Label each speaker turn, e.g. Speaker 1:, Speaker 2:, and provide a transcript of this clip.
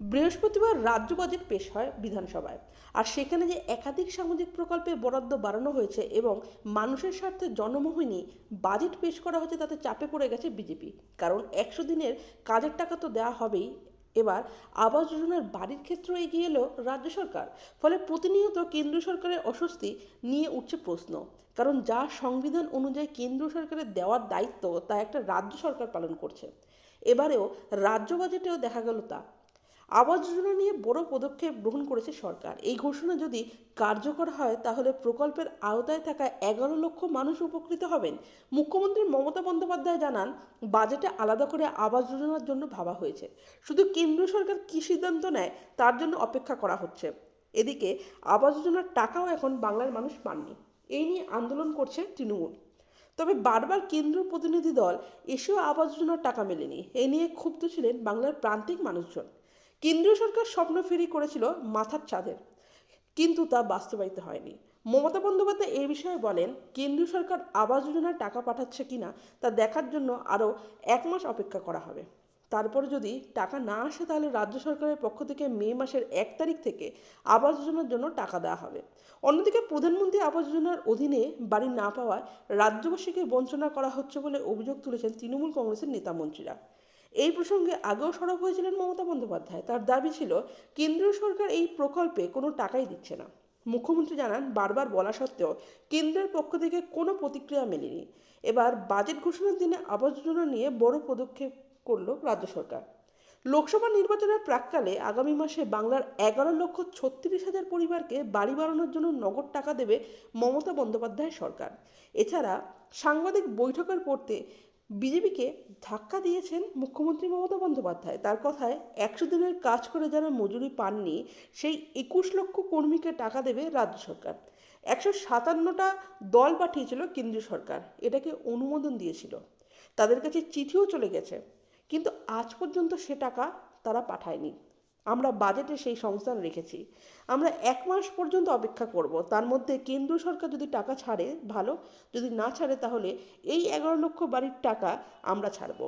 Speaker 1: বৃহস্পতিবার রাজ্য বাজেট পেশ হয় বিধানসভায়। আর সেখানে যে একাধিক সামাজিক প্রকল্পে বরাদ্দ বাড়ানো হয়েছে এবং মানুষের স্বার্থে জনমোহিনী বাজেট পেশ করা হচ্ছে তাতে চাপে পড়ে গেছে বিজেপি। কারণ একশো দিনের কাজের টাকা তো দেওয়া হবেই। এবার আবাস যোজনার বাড়ির ক্ষেত্রে এগিয়ে এলো রাজ্য সরকার। ফলে প্রতিনিয়ত কেন্দ্র সরকারের অস্বস্তি নিয়ে উঠছে প্রশ্ন। কারণ যা সংবিধান অনুযায়ী কেন্দ্র সরকারের দেওয়ার দায়িত্ব তা একটা রাজ্য সরকার পালন করছে। এবারেও রাজ্য বাজেটেও দেখা গেল তা। আবাস যোজনা নিয়ে বড় পদক্ষেপ গ্রহণ করেছে সরকার। এই ঘোষণা যদি কার্যকর হয়, তাহলে প্রকল্পের আওতায় থাকা এগারো লক্ষ মানুষ উপকৃত হবেন। মুখ্যমন্ত্রী মমতা বন্দ্যোপাধ্যায় জানান, বাজেটে আলাদা করে আবাস যোজনার জন্য ভাবা হয়েছে। শুধু কেন্দ্র সরকার কী সিদ্ধান্ত নেয়, তার জন্য অপেক্ষা করা হচ্ছে। এদিকে, আবাস যোজনার টাকাও এখন বাংলার মানুষ পাননি। এই নিয়ে আন্দোলন করছে তৃণমূল। তবে বারবার কেন্দ্রীয় প্রতিনিধি দল, এসেও আবাস যোজনার টাকা মেলেনি। এ নিয়ে ক্ষুব্ধ ছিলেন বাংলার প্রান্তিক মানুষজন। কেন্দ্রীয় সরকার স্বপ্ন ফেরি করেছিল মাথার চাঁদের কিন্তু তা বাস্তবায়িত হয়নি। মমতা বন্দ্যোপাধ্যায় এই বিষয়ে বলেন, কেন্দ্রীয় সরকার আবাস যোজনার টাকা পাঠাচ্ছে কিনা তা দেখার জন্য আরও এক মাস অপেক্ষা করা হবে। তারপরে যদি টাকা না আসে তাহলে রাজ্য সরকারের পক্ষ থেকে মে মাসের এক তারিখ থেকে আবাস যোজনার জন্য টাকা দেওয়া হবে। অন্যদিকে প্রধানমন্ত্রী আবাস যোজনার অধীনে বাড়ি না পাওয়ায় রাজ্যবাসীকে বঞ্চনা করা হচ্ছে বলে অভিযোগ তুলেছেন তৃণমূল কংগ্রেসের নেতামন্ত্রীরা এই প্রসঙ্গে আগেও সরব হয়েছিলেন মমতা বন্দ্যোপাধ্যায়। তার দাবি ছিল, কেন্দ্রীয় সরকার এই প্রকল্পে কোনো টাকাই দিচ্ছে না। মুখ্যমন্ত্রী জানান, বারবার বলা সত্ত্বেও কেন্দ্রের পক্ষ থেকে কোনো প্রতিক্রিয়া মেলেনি। এবার বাজেট ঘোষণার দিনে আবাস যোজনা নিয়ে বড় পদক্ষেপ করল রাজ্য সরকার। লোকসভা নির্বাচনের প্রাককালে আগামী মাসে বাংলার এগারো লক্ষ ছত্রিশ হাজার পরিবারকে বাড়ি বাড়ানোর জন্য নগদ টাকা দেবে মমতা বন্দ্যোপাধ্যায় সরকার। এছাড়া সাংবাদিক বৈঠকের পড়তে বিজেপিকে ধাক্কা দিয়েছেন মুখ্যমন্ত্রী মমতা বন্দ্যোপাধ্যায়। তার কথায় একশো দিনের কাজ করে যারা মজুরি পাননি, সেই একুশ লক্ষ কর্মীকে টাকা দেবে রাজ্য সরকার। একশো সাতান্নটা দল পাঠিয়েছিল কেন্দ্রীয় সরকার, এটাকে অনুমোদন দিয়েছিল। তাদের কাছে চিঠিও চলে গেছে, কিন্তু আজ পর্যন্ত সে টাকা তারা পাঠায়নি। আমরা বাজেটে সেই সংস্থান রেখেছি। আমরা এক মাস পর্যন্ত অপেক্ষা করব। তার মধ্যে কেন্দ্রীয় সরকার যদি টাকা ছাড়ে, ভালো। যদি না ছাড়ে, তাহলে এই এগারো লক্ষ বাড়ির টাকা আমরা ছাড়ব।